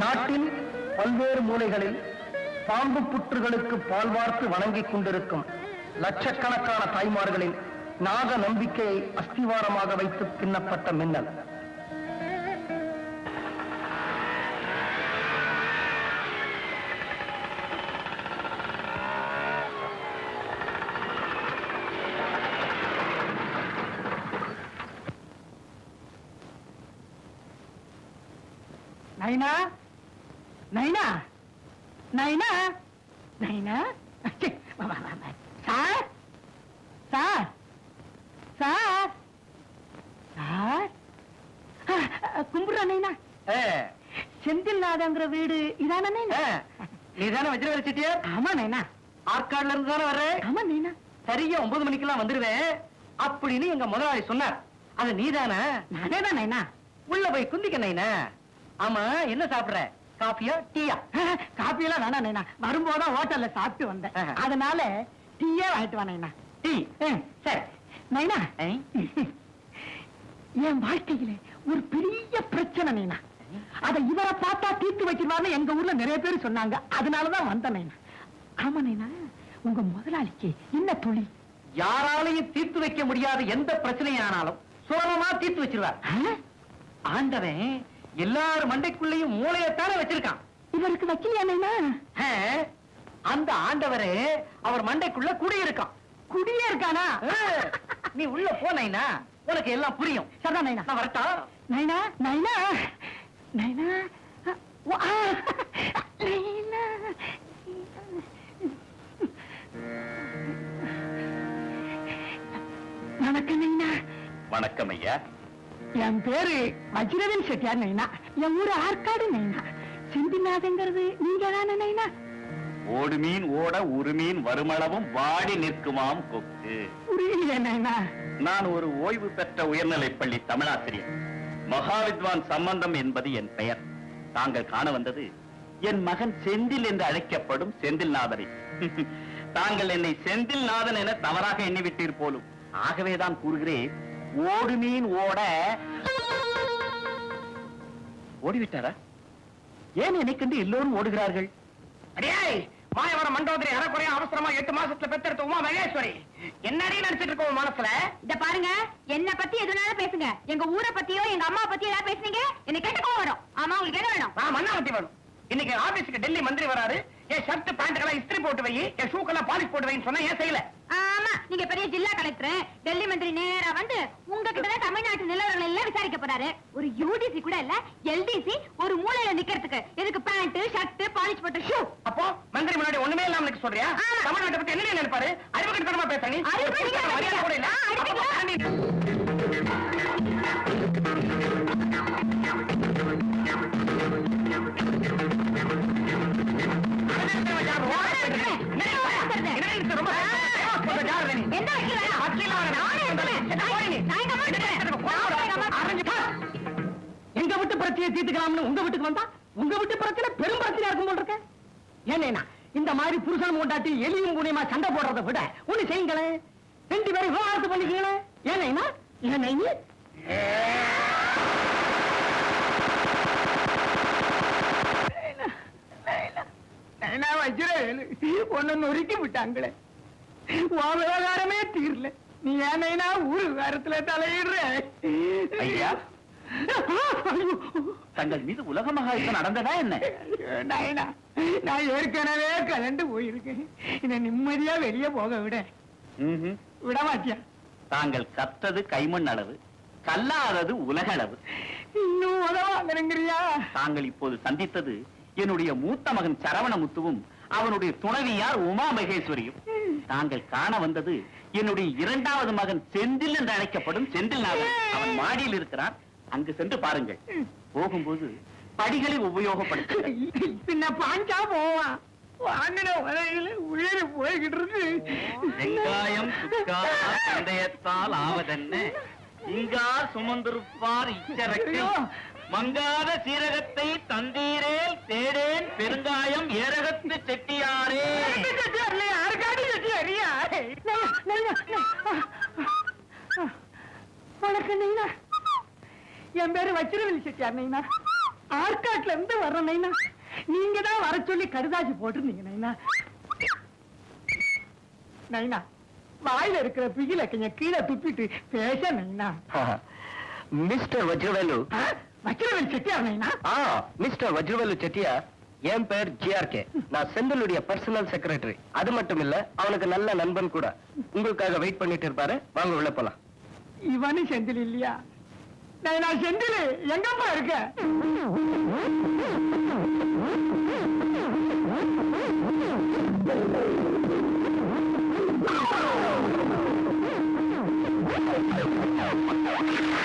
நாட்டின் பல்வேறு மூலைகளில் பாம்பு புற்றுகளுக்கு பால் வார்த்து வணங்கிக் கொண்டிருக்கும் லட்சக்கணக்கான தாய்மார்களின் நாக நம்பிக்கையை அஸ்திவாரமாக வைத்து பின்னப்பட்ட மின்னல். நைனா? நைனா? நைனா? நைனா. சார்? சார்? சார்? சார்? கும்பிடுறா நைனா. செந்தில்நாதங்கிற வீடு இதான நைனா? நீ தானே வஜ்ர வச்சுட்டியா ஆமா நைனா. ஆற்காடுல இருந்து தானே வர்ற? ஆமா நைனா. சரியா ஒன்பது மணிக்கெல்லாம் வந்துருவேன். அப்படின்னு எங்க முதலாளி சொன்னார். அது நீதானே? நானே தான் நைனா. உள்ள போய் குந்திக்க நைனா. ஆமா என்ன சாப்பிடுற? காஃபியா டீயா? காப்பி எல்லாம் வேணாம் நைனா. வரும்போது ஹோட்டல்ல சாப்பிட்டு வந்தேன். அதனால டீயே வாங்கிட்டு வா நைனா. டீ? சரி. நைனா. என் வாழ்க்கையில ஒரு பெரிய பிரச்சனை நைனா. அத இவரை பார்த்தா தீர்த்து வைக்கிறான்னு எங்க ஊர்ல நிறைய பேர் சொன்னாங்க. அதனாலதான் வந்தேன் நைனா. ஆமா நைனா. உங்க முதலாளிக்கு என்ன தொழில்? யாராலையும் தீர்த்து வைக்க முடியாத எந்த பிரச்சனையானாலும் சுலபமா தீர்த்து வச்சிருவார்? ஆண்டவன் எல்லார் மண்டைக்குள்ளேயும் மூளையத்தானே வச்சிருக்கான். இவருக்கு வைக்கலையா நைனா அந்த ஆண்டவரே அவர் மண்டைக்குள்ள குடியிருக்கான். குடியே இருக்கானா நீ உள்ள போனீனா உனக்கு எல்லாம் புரியும். சரிதான் நைனா. நான் வரட்டா? நைனா நைனா. நைனா. வா. நைனா. வணக்கம் நைனா. வணக்கம் ஐயா. என் பேரு வஜ்ரவேல் செட்டியார் நைனா. என் ஊரு ஆற்காடு நைனா. செந்திநாதங்கிறது நீங்க தானே நைனா? ஓடு மீன் ஓட ஒரு மீன் வருமளவும் வாடி நிற்குமாம் கொக்கு. நைனா. நான் ஒரு ஓய்வு பெற்ற உயர்நிலைப் பள்ளி தமிழாசிரியர். மகாவித்வான் சம்பந்தம் என்பது என் பெயர். தாங்கள் காண வந்தது என் மகன் செந்தில் என்று அழைக்கப்படும் செந்தில்நாதனை தாங்கள் என்னை செந்தில்நாதன் என தவறாக எண்ணிவிட்டீர் போலும். ஆகவேதான் கூறுகிறேன் ஓடு மீன் ஓட. ஓடிவிட்டாரா? ஏன் என்னை கண்டு எல்லோரும் ஓடுகிறார்கள்? அடியே மாயவர மண்டோதரி அறக்குறையா அவசரமா எட்டு மாசத்துல பெத்தெடுத்த உமா மகேஸ்வரி. என்னடி நினைச்சிட்டு இருக்க உன் மனசுல? இத பாருங்க என்ன பத்தி எதுனாலும் பேசுங்க. எங்க ஊரை பத்தியோ எங்க அம்மா பத்தியோ ஏதாவது பேசுனீங்க என்ன கேட்டு கோவம் வரும் ஆமா உங்களுக்கு என்ன வேணும்? நான் மண்ணாமட்டி வேணும். இன்னைக்கு ஆபீஸ்க்கு டெல்லி மந்திரி வராரு. என் ஷர்ட் பேண்ட்களை இஸ்திரி போட்டு வை என் ஷூக்கெல்லாம் பாலிஷ் போட்டு வைன்னு சொன்னா ஏன் செய்யல? ஆமா நீங்க பெரிய ஜில்லா கலெக்டர். டெல்லி மந்திரி நேரா வந்து உங்ககிட்ட தான் தமிழ்நாட்டு நிலவரங்கள் எல்லாம் விசாரிக்க போறாரு. ஒரு யூடிசி கூட இல்ல எல்டிசி ஒரு மூலையில நிக்கிறதுக்கு. எதுக்கு பேண்ட் ஷர்ட் பாலிஷ் போட்ட ஷூ அப்போ மந்திரி முன்னாடி ஒண்ணுமே இல்லாம எனக்கு சொல்றியா. தமிழ்நாட்டை பத்தி என்ன நினைப்பாரு? அறிவு கட்டமா தீர்த்துக்கலாம்னு உங்க வீட்டுக்கு வந்தா உங்க வீட்டு பிரச்சனை பெரும் பிரச்சனையா இருக்கும் போல் இருக்க. ஏனேனா இந்த மாதிரி புருஷன் மூண்டாட்டி எலியும் புனியமா சண்டை போடுறதை விட ஒண்ணு செய்யுங்களேன் ரெண்டு பேரும் விவாகரத்து பண்ணிக்கங்களேன் ஏனேனா ஏனை ஒன்னு நொறுக்கி விட்டாங்களே. உன் விவகாரமே தீரல. நீ ஏனைனா ஊரு விவகாரத்துல தலையிடுற? ஐயா. தங்கள் மீது உலக மகாயுத்தம் நடந்ததா என்ன? நாயனா நான் ஏற்கனவே கலண்டு போயிருக்கேன். என்ன நிம்மதியா வெளியே போக விட. ம்ஹும். விட மாட்டியா தாங்கள் கத்தது கைமண் அளவு கல்லாதது உலக அளவு. இன்னும் தாங்கள் இப்போது சந்தித்தது என்னுடைய மூத்த மகன் சரவணமுத்துவும் அவனுடைய துணைவியார் உமா மகேஸ்வரியும் தாங்கள் காண வந்தது என்னுடைய இரண்டாவது மகன் செந்தில் என்று அழைக்கப்படும் செந்தில்நாதன். அவன் மாடியில் இருக்கிறான். அங்கு சென்று பாருங்கள். போகும்போது படிகளை உபயோகப்படுத்துங்கள். பின்ன பாஞ்சா போவான் வெங்காயம் ஆவதென்ன? இங்கா சுமந்திருப்பார் இச்சரக்கு. மங்காத சீரகத்தை தந்தீரேல் தேடேன் பெருங்காயம் ஏரகத்து செட்டியாரே. அறியா வணக்கம் என் பேரு வச்சிரவெளி செட்டியார் நைனா ஆற்காட்டுல இருந்து வர்றேன் நைனா நீங்க தான் வர சொல்லி கடுதாசி போட்டிருந்தீங்க நைனா நைனா வாயில இருக்கிற பிகில கொஞ்சம் கீழே துப்பிட்டு பேச நைனா மிஸ்டர் வஜ்ரவேலு. வச்சிரவன் செட்டியார் நைனா ஆ மிஸ்டர் வஜ்ரவேலு செட்டியார் என் பேர் ஜிஆர்கே. நான் செந்திலுடைய பர்சனல் செக்ரட்டரி அது மட்டும் இல்ல அவனுக்கு நல்ல நண்பன் கூட. உங்களுக்காக வெயிட் பண்ணிட்டு இருப்பாரு. வாங்க உள்ள போலாம். இவனு செந்தில் இல்லையா? நான் நான் செந்தில்? எங்கப்பா இருக்க?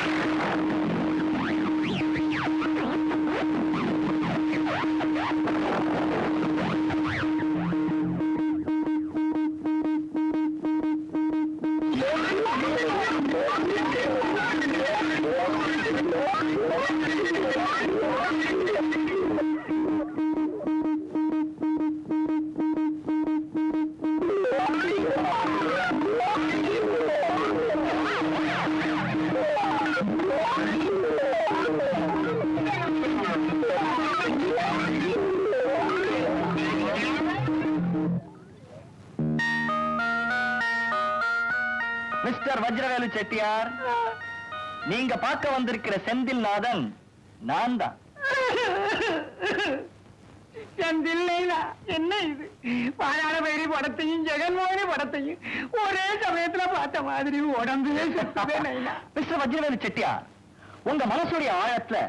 Oh, மிஸ்டர் வஜ்ரவேலு செட்டியார் நீங்க பார்க்க வந்திருக்கிற செந்தில் நாதன் நான் தான் என்ன இது? பாலாட பைரி படத்தையும் ஜெகன்மோகனி படத்தையும் ஒரே சமயத்துல பார்த்த மாதிரி உடம்பே மிஸ்டர் வஜ்ரவேலு செட்டியார் உங்க மனசுடைய ஆழத்துல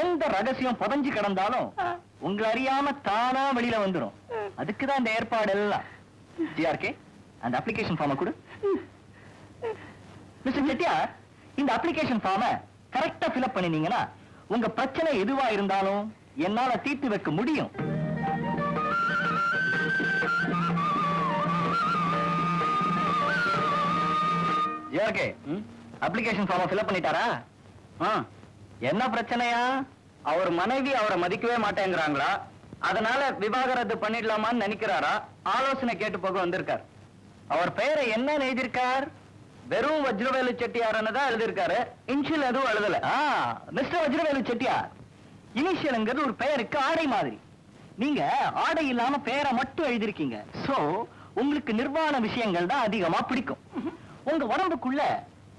எந்த ரகசியம் புதஞ்சு கிடந்தாலும் உங்களை அறியாம தானா வெளியில வந்துடும் அதுக்குதான் இந்த ஏற்பாடு எல்லாம் ஜிஆர்கே அந்த அப்ளிகேஷன் ஃபார்மை கொடு. மிஸ்டர் செட்டியார் இந்த அப்ளிகேஷன் ஃபார்மை கரெக்டா ஃபில்அப் பண்ணினீங்கன்னா உங்க பிரச்சனை எதுவா இருந்தாலும் என்னால தீர்த்து வைக்க முடியும். ஜிஆர்கே அப்ளிகேஷன் ஃபார்மை ஃபில்அப் பண்ணிட்டாரா? என்ன பிரச்சனையா? அவர் மனைவி அவரை மதிக்கவே மாட்டேங்கிறாங்களா? அதனால விவாகரத்து பண்ணிடலாமான்னு நினைக்கிறாரா? ஆலோசனை கேட்டு போக வந்திருக்கார். அவர் பெயரை என்ன எழுதியிருக்கார்? வெறும் வஜ்ரவேலு செட்டியார்னு தான் எழுதியிருக்காரு. இன்ஷியல் எதுவும் எழுதல. மிஸ்டர் வஜ்ரவேலு செட்டியார். இனிஷியல்ங்கிறது ஒரு பெயருக்கு ஆடை மாதிரி. நீங்க ஆடை இல்லாம பெயரை மட்டும் எழுதிருக்கீங்க சோ உங்களுக்கு நிர்வாண விஷயங்கள் தான் அதிகமா பிடிக்கும். உங்க உடம்புக்குள்ள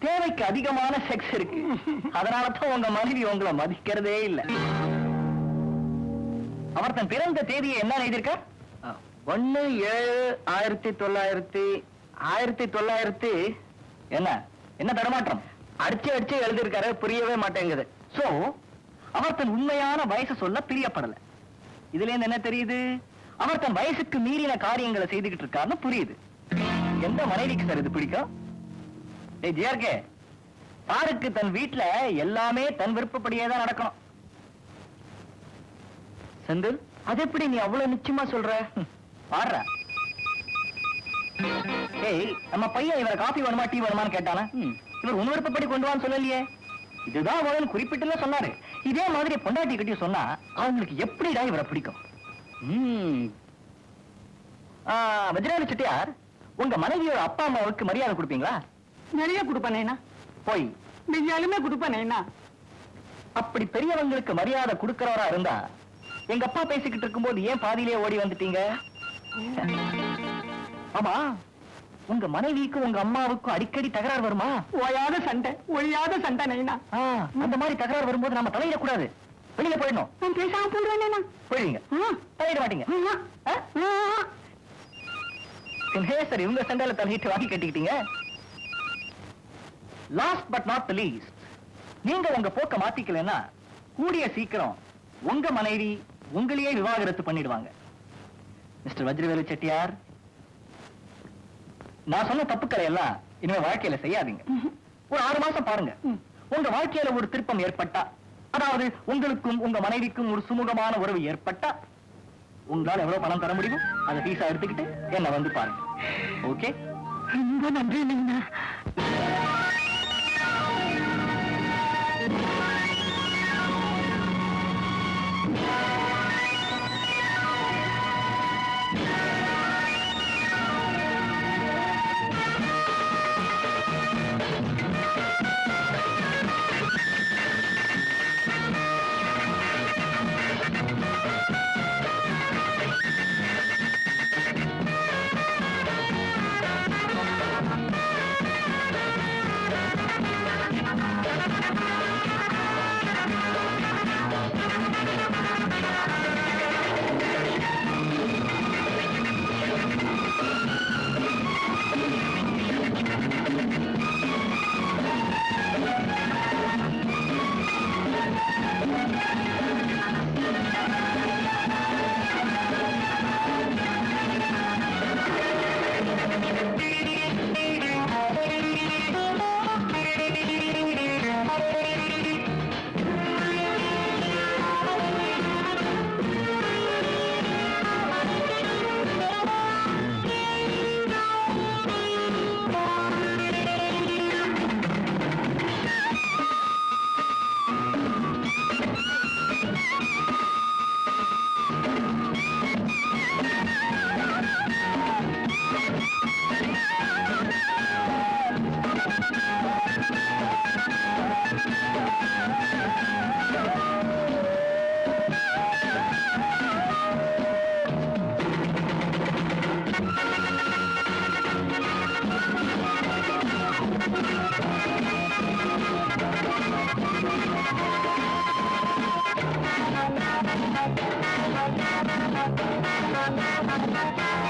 தேவைக்கு அதிகமான செக்ஸ் இருக்கு. அதனால தான் உங்க மனைவி உங்களை மதிக்கிறதே இல்ல. அவர் தன் பிறந்த தேதியை என்ன எழுதியிருக்க? ஒன்னு ஏழு ஆயிரத்தி தொள்ளாயிரத்தி ஆயிரத்தி தொள்ளாயிரத்தி என்ன? என்ன தடமாற்றம்? அடிச்சு அடிச்சு எழுதியிருக்காரு புரியவே மாட்டேங்குது. சோ அவர் தன் உண்மையான வயசு சொல்ல பிரியப்படல. இதுல இருந்து என்ன தெரியுது? அவர் தன் வயசுக்கு மீறின காரியங்களை செய்துகிட்டு இருக்காருன்னு புரியுது. எந்த மனைவிக்கு சார் இது பிடிக்கும்? டேய் ஜிஆர்கே சாருக்கு தன் வீட்டுல எல்லாமே தன் விருப்பப்படியே தான் நடக்கணும். செந்தில் அது எப்படி நீ அவ்வளவு நிச்சயமா சொல்ற? பாடுற. ஏய் நம்ம பையன் இவர காபி வேணுமா டீ வேணுமான்னு கேட்டானா? இவர் உன் விருப்பப்படி கொண்டு வான்னு சொல்லலையே. இதுதான் முதல் குறிப்பிட்டுல சொன்னாரு. இதே மாதிரி பொண்டாட்டி கிட்டே சொன்னா அவங்களுக்கு எப்படிடா இவரை பிடிக்கும்? ம். ஆ, வஜ்ராயலு செட்டியார் உங்க மனைவியோட அப்பா அம்மாவுக்கு மரியாதை கொடுப்பீங்களா? நிறைய கொடுப்பேன் போய். நெய்யாலுமே கொடுப்பேன் அப்படி பெரியவங்களுக்கு மரியாதை கொடுக்கறவரா இருந்தா எங்க அப்பா பேசிக்கிட்டு இருக்கும்போது ஏன் பாதியிலே ஓடி வந்துட்டீங்க? ஆமா உங்க மனைவிக்கும் உங்க அம்மாவுக்கும் அடிக்கடி தகராறு வருமா? ஓயாத சண்டை ஒழியாத சண்டை நைனா. அந்த மாதிரி தகராறு வரும்போது நாம தலையிடக்கூடாது. வெளியில போயிடணும். நான் பேசாம போடுவேன் நைனா. போயிடுவீங்க. தலையிட மாட்டீங்க. சார் இவங்க சண்டையில தலையிட்டு வாங்கி கட்டிக்கிட்டீங்க. லாஸ்ட் பட் நாட் லீஸ்ட் நீங்க உங்க போக்க மாத்திக்கலன்னா கூடிய சீக்கிரம் உங்க மனைவி உங்களையே விவாகரத்து பண்ணிடுவாங்க. மிஸ்டர் வஜ்ரவேலு செட்டியார் நான் சொன்ன தப்புக்களை எல்லாம் இனிமே வாழ்க்கையில செய்யாதீங்க. ஒரு ஆறு மாசம் பாருங்க. உங்க வாழ்க்கையில ஒரு திருப்பம் ஏற்பட்டா அதாவது உங்களுக்கும் உங்க மனைவிக்கும் ஒரு சுமூகமான உறவு ஏற்பட்டா உங்களால எவ்வளவு பணம் தர முடியும்? அதை ஃபீஸா எடுத்துக்கிட்டு என்ன வந்து பாருங்க. ஓகே ரொம்ப நன்றி நைனா Thank you.